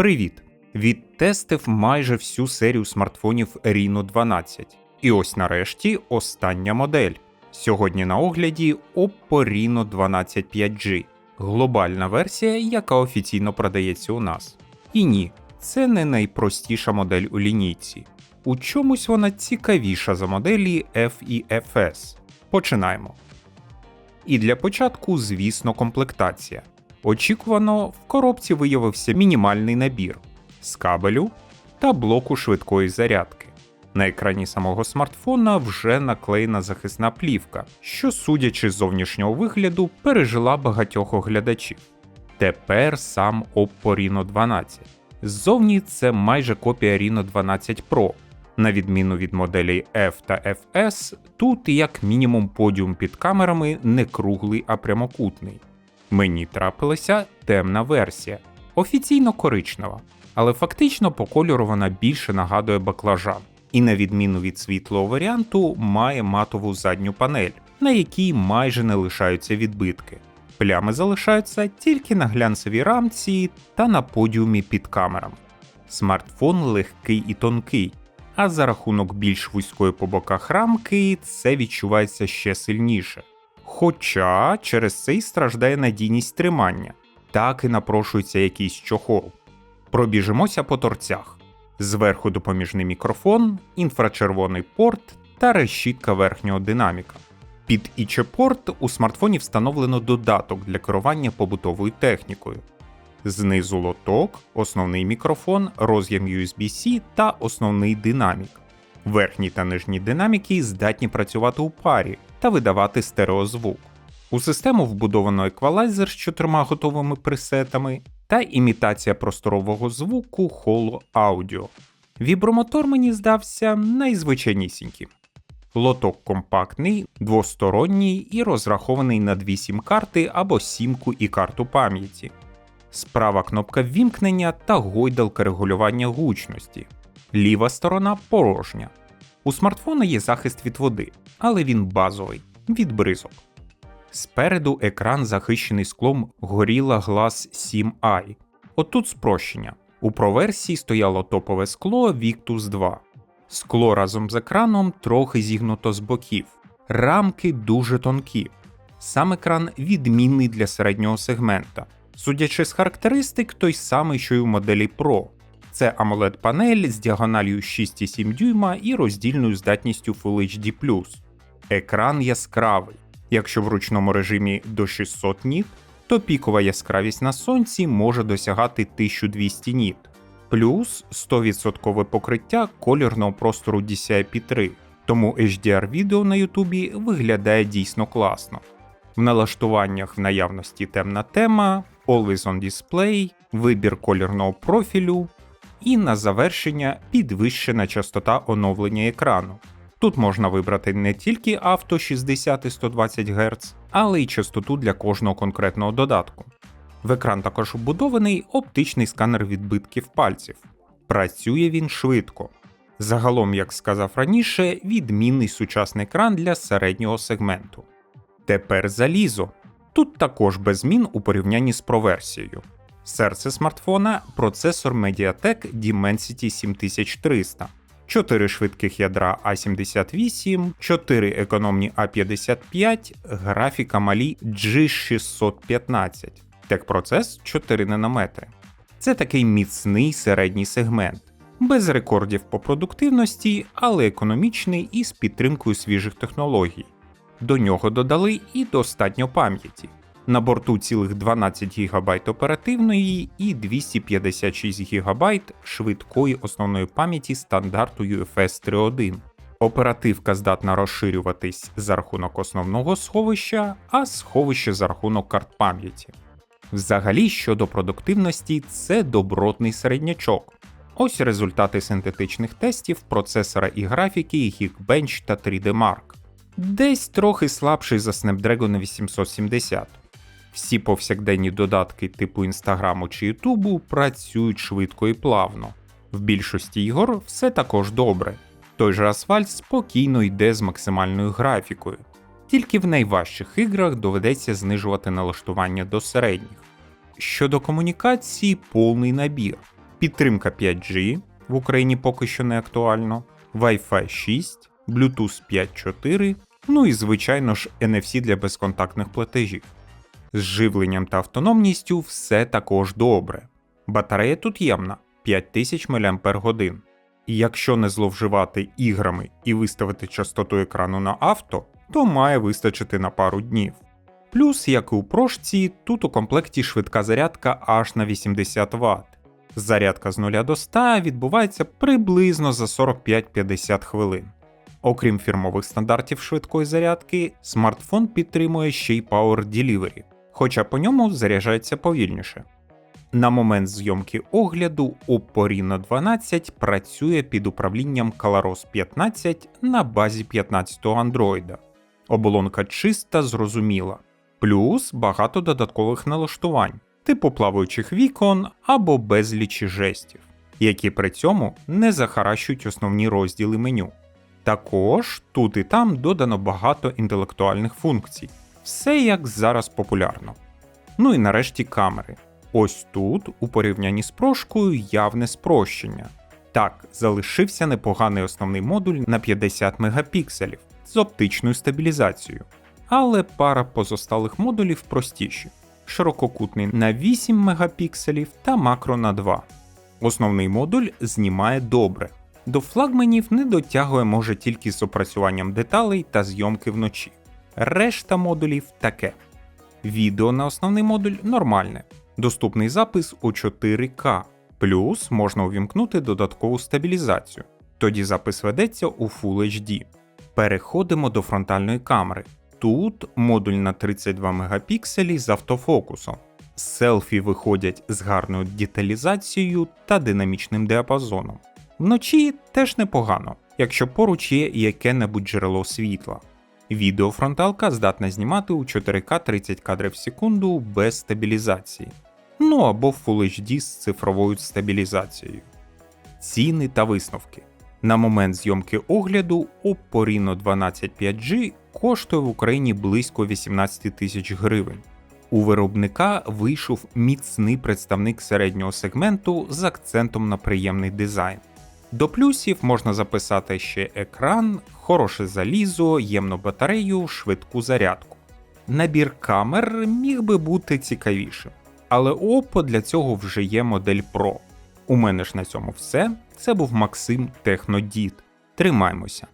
Привіт! Відтестив майже всю серію смартфонів Reno 12. І ось нарешті остання модель. Сьогодні на огляді Oppo Reno 12 5G, глобальна версія, яка офіційно продається у нас. І ні, це не найпростіша модель у лінійці. У чомусь вона цікавіша за моделі F і FS. Починаємо. І для початку, звісно, комплектація. Очікувано, в коробці виявився мінімальний набір з кабелю та блоку швидкої зарядки. На екрані самого смартфона вже наклеєна захисна плівка, що, судячи з зовнішнього вигляду, пережила багатьох оглядачів. Тепер сам Oppo Reno 12. Ззовні це майже копія Reno 12 Pro. На відміну від моделей F та FS, тут як мінімум подіум під камерами не круглий, а прямокутний. Мені трапилася темна версія, офіційно коричнева, але фактично по кольору вона більше нагадує баклажан, і на відміну від світлого варіанту, має матову задню панель, на якій майже не лишаються відбитки. Плями залишаються тільки на глянцевій рамці та на подіумі під камерами. Смартфон легкий і тонкий, а за рахунок більш вузької по боках рамки це відчувається ще сильніше. Хоча через це й страждає надійність тримання, так і напрошується якийсь чохол. Пробіжимося по торцях. Зверху допоміжний мікрофон, інфрачервоний порт та решітка верхнього динаміка. Під іче-порт у смартфоні встановлено додаток для керування побутовою технікою. Знизу лоток, основний мікрофон, роз'єм USB-C та основний динамік. Верхні та нижні динаміки здатні працювати у парі та видавати стереозвук. У систему вбудовано еквалайзер з чотирма готовими пресетами та імітація просторового звуку Holo Audio. Вібромотор мені здався найзвичайнісіньким. Лоток компактний, двосторонній і розрахований на дві сім-карти або сімку і карту пам'яті. Справа кнопка ввімкнення та гойдалка регулювання гучності. Ліва сторона порожня. У смартфона є захист від води, але він базовий від бризок. Спереду екран захищений склом Gorilla Glass 7i. Отут спрощення. У проверсії стояло топове скло Victus 2. Скло разом з екраном трохи зігнуто з боків. Рамки дуже тонкі. Сам екран відмінний для середнього сегмента. Судячи з характеристик, той самий, що й у моделі Pro. Це amoled панель з діагональю 6,7 дюйма і роздільною здатністю Full HD. Екран яскравий. Якщо в ручному режимі до 600 ніт, то пікова яскравість на сонці може досягати 1200 ніт, плюс 100% покриття кольорного простору DCI-P3, тому HDR відео на Ютубі виглядає дійсно класно. В налаштуваннях в наявності темна тема, Always on Display, вибір кольорного профілю і на завершення підвищена частота оновлення екрану. Тут можна вибрати не тільки авто 60 і 120 Гц, але й частоту для кожного конкретного додатку. В екран також вбудований оптичний сканер відбитків пальців. Працює він швидко. Загалом, як сказав раніше, відмінний сучасний екран для середнього сегменту. Тепер залізо. Тут також без змін у порівнянні з проверсією. Серце смартфона процесор Mediatek Dimensity 7300. 4 швидких ядра A78, 4 економні A55, графіка малі G615, техпроцес 4 нанометри. Це такий міцний середній сегмент, без рекордів по продуктивності, але економічний і з підтримкою свіжих технологій. До нього додали і достатньо пам'яті. На борту цілих 12 ГБ оперативної і 256 ГБ швидкої основної пам'яті стандарту UFS 3.1. Оперативка здатна розширюватись за рахунок основного сховища, а сховище за рахунок карт пам'яті. Взагалі, щодо продуктивності, це добротний середнячок. Ось результати синтетичних тестів процесора і графіки Geekbench та 3D Mark. Десь трохи слабший за Snapdragon 870. Всі повсякденні додатки типу Інстаграму чи Ютубу працюють швидко і плавно. В більшості ігор все також добре. Той же асфальт спокійно йде з максимальною графікою. Тільки в найважчих іграх доведеться знижувати налаштування до середніх. Щодо комунікації, повний набір. підтримка 5G в Україні поки що не актуально, Wi-Fi 6, Bluetooth 5.4, ну і звичайно ж NFC для безконтактних платежів. З живленням та автономністю все також добре. Батарея тут ємна 5000 мАч. І якщо не зловживати іграми і виставити частоту екрану на авто, то має вистачити на пару днів. Плюс, як і у прошці, тут у комплекті швидка зарядка аж на 80 Вт. Зарядка з 0 до 100 відбувається приблизно за 45-50 хвилин. Окрім фірмових стандартів швидкої зарядки, смартфон підтримує ще й Power Delivery, хоча по ньому заряджається повільніше. На момент зйомки огляду Oppo Reno 12 працює під управлінням ColorOS 15 на базі 15-го Android. Оболонка чиста, зрозуміла, плюс багато додаткових налаштувань, типу плаваючих вікон або безлічі жестів, які при цьому не захаращують основні розділи меню. Також тут і там додано багато інтелектуальних функцій, все як зараз популярно. Ну і нарешті камери. Ось тут, у порівнянні з прошкою, явне спрощення. Так, залишився непоганий основний модуль на 50 мегапікселів з оптичною стабілізацією, але пара позосталих модулів простіші: ширококутний на 8 мегапікселів та макро на 2. Основний модуль знімає добре. До флагманів не дотягує може тільки з опрацюванням деталей та зйомки вночі. Решта модулів таке. Відео на основний модуль нормальне, доступний запис у 4К, плюс можна увімкнути додаткову стабілізацію. Тоді запис ведеться у Full HD. Переходимо до фронтальної камери. Тут модуль на 32 мегапікселі з автофокусом. Селфі виходять з гарною деталізацією та динамічним діапазоном. Вночі теж непогано, якщо поруч є яке-небудь джерело світла. Відеофронталка здатна знімати у 4К 30 кадрів в секунду без стабілізації, ну або Full HD з цифровою стабілізацією. Ціни та висновки. На момент зйомки огляду Oppo Reno 12 5G коштує в Україні близько 18 тисяч гривень. У виробника вийшов міцний представник середнього сегменту з акцентом на приємний дизайн. До плюсів можна записати ще екран, хороше залізо, ємну батарею, швидку зарядку. Набір камер міг би бути цікавішим, але Oppo для цього вже є модель Pro. У мене ж на цьому все. Це був Максим Технодід. Тримаймося!